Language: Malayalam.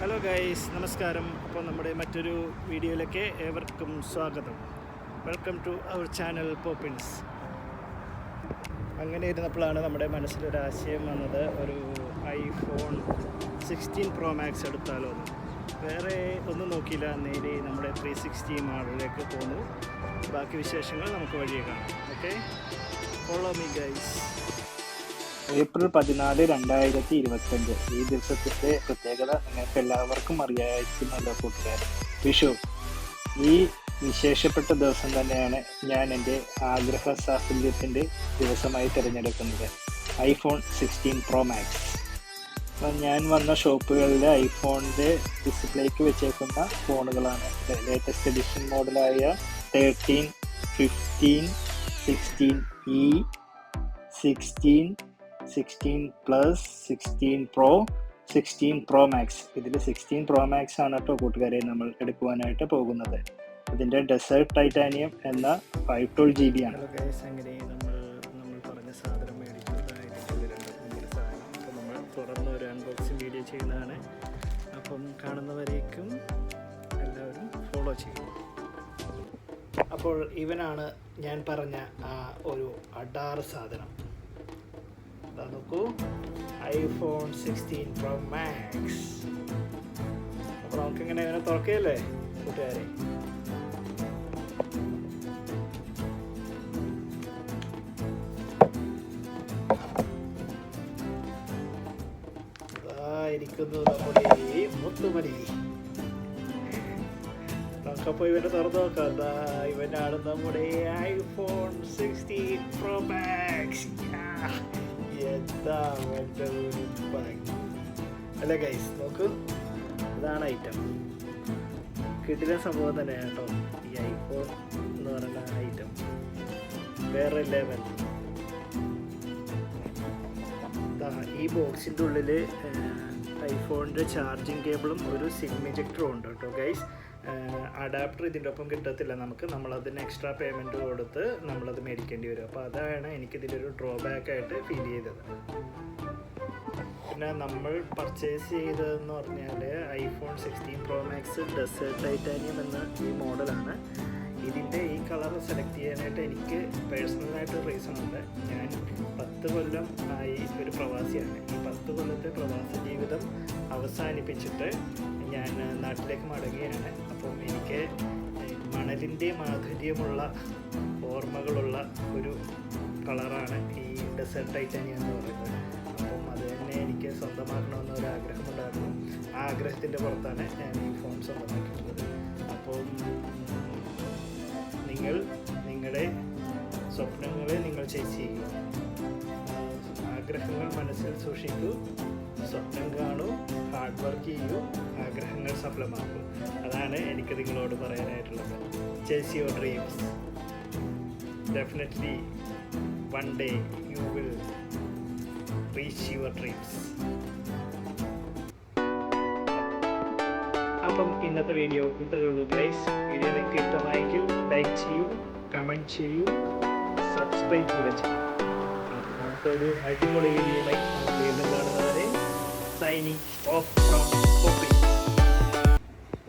ഹലോ ഗൈസ് നമസ്കാരം. അപ്പോൾ നമ്മുടെ മറ്റൊരു വീഡിയോയിലേക്ക് ഏവർക്കും സ്വാഗതം. Welcome to our channel Poppins അങ്ങനെ ഇരുന്നപ്പോഴാണ് നമ്മുടെ മനസ്സിലൊരു ആശയം വന്നത്. ഒരു ഐഫോൺ സിക്സ്റ്റീൻ പ്രോ മാക്സ് എടുത്താലോ വേറെ ഒന്നും നോക്കിയില്ല. നേരെ നമ്മുടെ ത്രീ സിക്സ്റ്റി മോഡലിലേക്ക് പോന്നു. ബാക്കി വിശേഷങ്ങൾ നമുക്ക് വഴിയെ കാണാം. Okay follow me guys April പതിനാല് രണ്ടായിരത്തി ഇരുപത്തഞ്ച് ഈ ദിവസത്തിന്റെ പ്രത്യേകത നിങ്ങൾക്ക് എല്ലാവർക്കും അറിയാമായിരിക്കുന്നല്ലോ കൂട്ടുകാർ വിഷു. ഈ വിശേഷപ്പെട്ട ദിവസം തന്നെയാണ് ഞാൻ എന്റെ ആഗ്രഹ സാഫല്യത്തിന്റെ ദിവസമായി തിരഞ്ഞെടുക്കുന്നത്. IPhone sixteen Pro Max. അപ്പം ഞാൻ വന്ന ഷോപ്പുകളിൽ ഐഫോണിന്റെ ഡിസ്പ്ലേക്ക് വെച്ചേക്കുന്ന ഫോണുകളാണ്. Latest edition മോഡലായ thirteen fifteen sixteen E sixteen sixteen plus sixteen Pro sixteen Pro Max ഇതിൽ സിക്സ്റ്റീൻ പ്രോ മാക്സ് ആണ് കേട്ടോ കൂട്ടുകാരെ നമ്മൾ എടുക്കുവാനായിട്ട് പോകുന്നത്. ഇതിന്റെ ഡെസേർട്ട് ടൈറ്റാനിയം എന്ന ഫൈവ് ട്വൽവ് ജി ബി ആണ്. കാണുന്നവരേക്കും എല്ലാവരും ഫോളോ ചെയ്യും അപ്പോൾ ഇവനാണ് ഞാൻ പറഞ്ഞ ആ ഒരു അഡാറ് സാധനം. ഇതാ നോക്കൂ ഐഫോൺ സിക്സ്റ്റീൻ പ്രോ മാക്സ്. അപ്പോൾ നമുക്ക് ഇങ്ങനെ തുറക്കുകയല്ലേ കൂട്ടുകാരെ? ഇരിക്കുന്നു നമ്മുടെ ഈ മുത്തുമണി. നമുക്കപ്പോൾ ഇവനെ തുറന്നു നോക്കാം. ഇവനാണ് നമ്മുടെ ഐഫോൺ സിക്സ്റ്റീൻ. ഭംഗി അല്ല ഗൈസ് നോക്ക്. ഇതാണ് ഐറ്റം കിട്ടിയ സംഭവം തന്നെ കേട്ടോ ഈ ഐഫോൺ എന്ന് പറയുന്ന ഐറ്റം വേറെ ലെവൽ ഈ ബോക്സിന്റെ ഉള്ളിൽ ഐഫോണിന്റെ ചാർജിങ് കേബിളും ഒരു സിം ഇജക്ടറും ഉണ്ട് കേട്ടോ ഗൈസ് അഡാപ്റ്റർ ഇതിന്റെ ഒപ്പം കിട്ടത്തില്ല നമുക്ക്. നമ്മളതിന് എക്സ്ട്രാ പേയ്മെന്റ് കൊടുത്ത് നമ്മളത് മേടിക്കേണ്ടി വരും. അപ്പോൾ അതാണ് എനിക്കിതിലൊരു ഡ്രോബാക്ക് ആയിട്ട് ഫീൽ ചെയ്തത്. പിന്നെ നമ്മൾ പർച്ചേസ് ചെയ്തതെന്ന് പറഞ്ഞാൽ iPhone sixteen Pro Max desert titanium എന്ന ഈ മോഡലാണ്. ഇതിന്റെ ഈ കളർ സെലക്ട് ചെയ്യാനായിട്ട് എനിക്ക് പേഴ്സണലായിട്ട് റീസൺ ഉണ്ട്. ഞാൻ പത്ത് കൊല്ലം ആയി ഒരു പ്രവാസിയാണ്. ഈ പത്ത് കൊല്ലത്തെ പ്രവാസ അവസാനിപ്പിച്ചിട്ട് ഞാൻ നാട്ടിലേക്ക് മടങ്ങുകയാണ്. അപ്പോൾ എനിക്ക് മണലിന്റെ മാധുര്യമുള്ള ഓർമ്മകളുള്ള ഒരു കളറാണ് ഈ ഡെസേർട്ട് ടൈറ്റാനിയം എന്ന് പറയുന്നത്. അപ്പം അത് തന്നെ എനിക്ക് സ്വന്തമാക്കണമെന്ന് ഒരു ആഗ്രഹമുണ്ടായിരുന്നു. ആ ആഗ്രഹത്തിന്റെ പുറത്താണ് ഞാൻ ഈ ഫോൺ സ്വന്തമാക്കിയിട്ടുള്ളത്. അപ്പോൾ നിങ്ങൾ നിങ്ങളുടെ സ്വപ്നങ്ങളെ നിങ്ങൾ ചേച്ചി ആഗ്രഹങ്ങൾ മനസ്സിൽ സൂക്ഷിക്കൂ. സ്വപ്നം കാണൂ ഹാർഡ് വർക്ക് ചെയ്യൂ ആഗ്രഹങ്ങൾ സഫലമാക്കൂ. അതാണ് എനിക്ക് നിങ്ങളോട് പറയാനായിട്ടുള്ളത്. Chase your dreams definitely one day you will reach your dreams അപ്പം ഇന്നത്തെ വീഡിയോ ഇത്രയേ ഉള്ളൂ വീഡിയോ നിങ്ങൾക്ക് ഇഷ്ടമായെങ്കിൽ ലൈക്ക് ചെയ്യൂ കമന്റ് ചെയ്യൂ സബ്സ്ക്രൈബ് കൂടെ ചെയ്യൂ അടുത്തൊരു അടിപൊളി വീഡിയോ വീണ്ടും കാണുന്നവരെ seine Strafkraft.